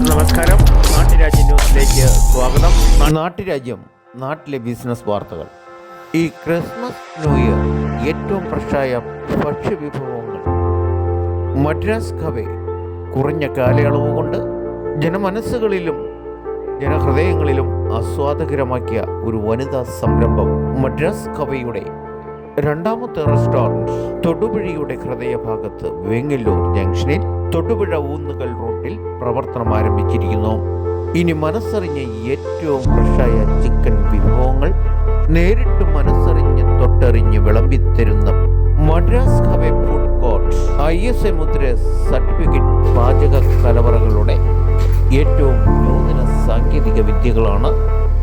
നമസ്കാരം. നാട്ടുരാജ്യ ന്യൂസിലേക്ക് സ്വാഗതം. നാട്ടുരാജ്യം നാട്ടിലെ ബിസിനസ് വാർത്തകൾ. ഈ ക്രിസ്മസ് ന്യൂ ഇയർ ഏറ്റവും ഫ്രഷായ ഭക്ഷ്യവിഭവങ്ങൾ. മദ്രാസ് കവേ കുറഞ്ഞ കാലയളവ് കൊണ്ട് ജനമനസ്സുകളിലും ജനഹൃദയങ്ങളിലും ആസ്വാദകരമാക്കിയ ഒരു വനിതാ സംരംഭം മദ്രാസ് കവയുടെ രണ്ടാമത്തെ റെസ്റ്റോറന്റ് തൊടുപുഴയുടെ ഹൃദയഭാഗത്ത് വെങ്ങല്ലൂർ ജംഗ്ഷനിൽ തൊടുപുഴ ഊന്നുകൽ റോട്ടിൽ പ്രവർത്തനം ആരംഭിച്ചിരിക്കുന്നു. ഇനി മനസ്സറിഞ്ഞ ഏറ്റവും ഫ്രഷായ ചിക്കൻ വിഭവങ്ങൾ നേരിട്ട് മനസ്സറിഞ്ഞ് തൊട്ടറിഞ്ഞ് വിളമ്പിത്തരുന്ന Madras ഹവെ food court I S A മുദ്ര സർട്ടിഫിക്കറ്റ് പാചക കലവറകളുടെ ഏറ്റവും നൂതന സാങ്കേതിക വിദ്യകളാണ്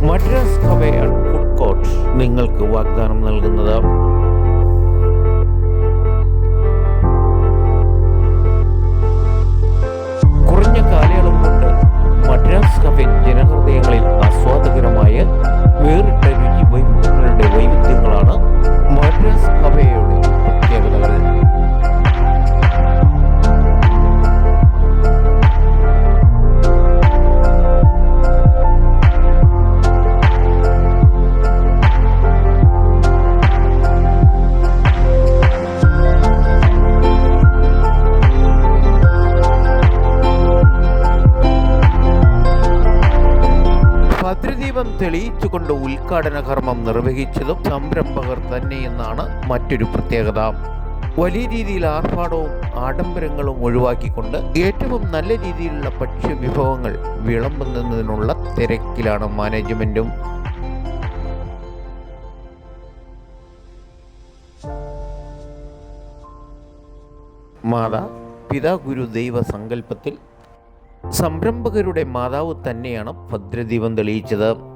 മദ്രാസ് ഹവേ ആൻഡ് ഫുഡ് കോർട്ട് നിങ്ങൾക്ക് വാഗ്ദാനം നൽകുന്നത് ഭദ്രദീപം തെളിയിച്ചുകൊണ്ട് ഉദ്ഘാടന കർമ്മം നിർവഹിച്ചതും സംരംഭകർ തന്നെയെന്നാണ് മറ്റൊരു പ്രത്യേകത. വലിയ രീതിയിൽ ആർഭാടവും ആഡംബരങ്ങളും ഒഴിവാക്കിക്കൊണ്ട് ഏറ്റവും നല്ല രീതിയിലുള്ള ഭക്ഷ്യ വിഭവങ്ങൾ വിളമ്പുന്നതിനുള്ള തിരക്കിലാണ് മാനേജ്മെന്റും. മാതാ പിതാ ഗുരു ദൈവ സങ്കല്പത്തിൽ സംരംഭകരുടെ മാതാവ് തന്നെയാണ് ഭദ്രദീപം തെളിയിച്ചത്.